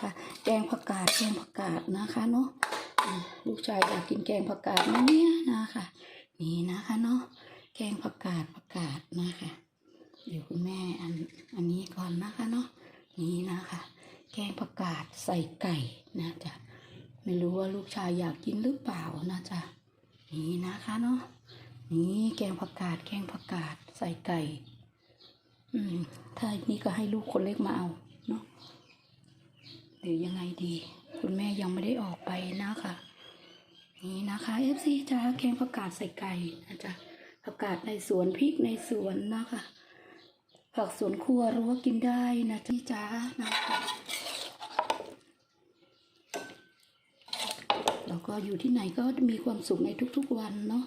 ค่ะ แกงผักกาดแกงผักกาดนะคะเนาะลูกชายอยากกินแกงผักกาดนะเนี่ยนะคะนี่นะคะเนาะแกงผักกาดผักกาดนะคะเดี๋ยวคุณแม่อันอันนี้ก่อนนะคะเนาะนี่นะคะ แกงผักกาดใส่ไก่นะจ๊ะไม่รู้ว่าลูกชายอยากกินหรือเปล่านะจ๊ะนี่นะคะเนาะนี่แกงผักกาดแกงผักกาดใส่ไก่ อืมถ้าอันนี้ก็ให้ลูกคนเล็กมาเอาเนาะ หรือยังไงดี คุณแม่ยังไม่ได้ออกไปนะคะนี่นะคะเอฟซีจ้าแกงผักกาดใส่ไก่นะจ๊ะผักกาดในสวนพริกในสวนนะคะผักสวนครัวรู้ว่ากินได้นะจ๊ะจ้านะคะแล้วก็อยู่ที่ไหนก็มีความสุขในทุกๆวันเนาะ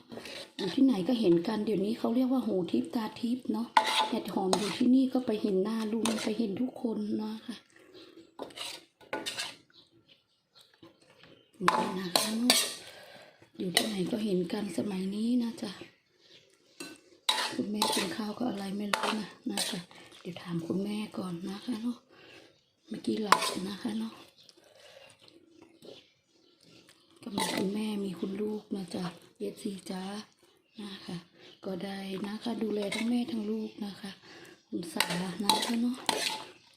อยู่ที่ไหนก็เห็นกันเดี๋ยวนี้เขาเรียกว่าหูทิพตาทิพเนาะเห็ดหอมอยู่ที่นี่ก็ไปเห็นหน้าลุงไปเห็นทุกคนนะคะ นี่นะคะเนอะอยู่ที่ไหนก็เห็นกันสมัยนี้นะจ๊ะคุณแม่กินข้าวก็อะไรไม่รู้นะนะคะเดี๋ยวถามคุณแม่ก่อนนะคะเนาะเมื่อกี้หลับนะคะเนาะก็มีคุณแม่มีคุณลูกนะจ๊ะเย็ดซีจ้านะคะ ก็ได้นะคะ ดูแลทั้งแม่ทั้งลูกนะคะ คุณสานะคะเนาะ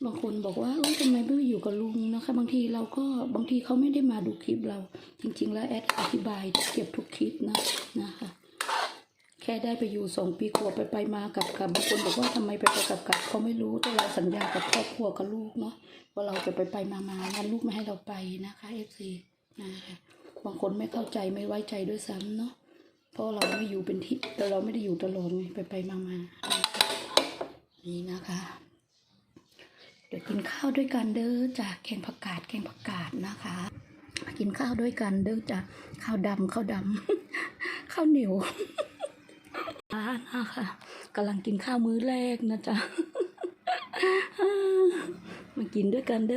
บางคนบอกว่าเอ้ยทำไมไม่อยู่กับลุงนะคะ บางทีเราก็บางทีเขาไม่ได้มาดูคลิปเรา จริง ๆ แล้วแอดอธิบายเก็บทุกคลิปนะนะคะ แค่ได้ไปอยู่สองปีกว่าไปไปมากับกับบางคนบอกว่าทำไมไปไปกับกับเขาไม่รู้แต่เราสัญญากับครอบครัวกับลูกเนาะว่าเราจะไปไปมามาวันลูกไม่ให้เราไปนะคะเอฟซีนะคะบางคนไม่เข้าใจไม่ไว้ใจด้วยซ้ำเนาะเพราะเราไม่อยู่เป็นที่แต่เราไม่ได้อยู่ตลอดไปไปมามานี่นะคะ เดี๋ยวกินข้าวด้วยกันเด้อจ้ะแกงผักกาดแกงผักกาดนะคะมากินข้าวด้วยกันเด้อจ้ะข้าวดำข้าวดำข้าวเหนียวอ่านะคะกำลังกินข้าวมื้อแรกนะจ๊ะมากินด้วยกันเด้อ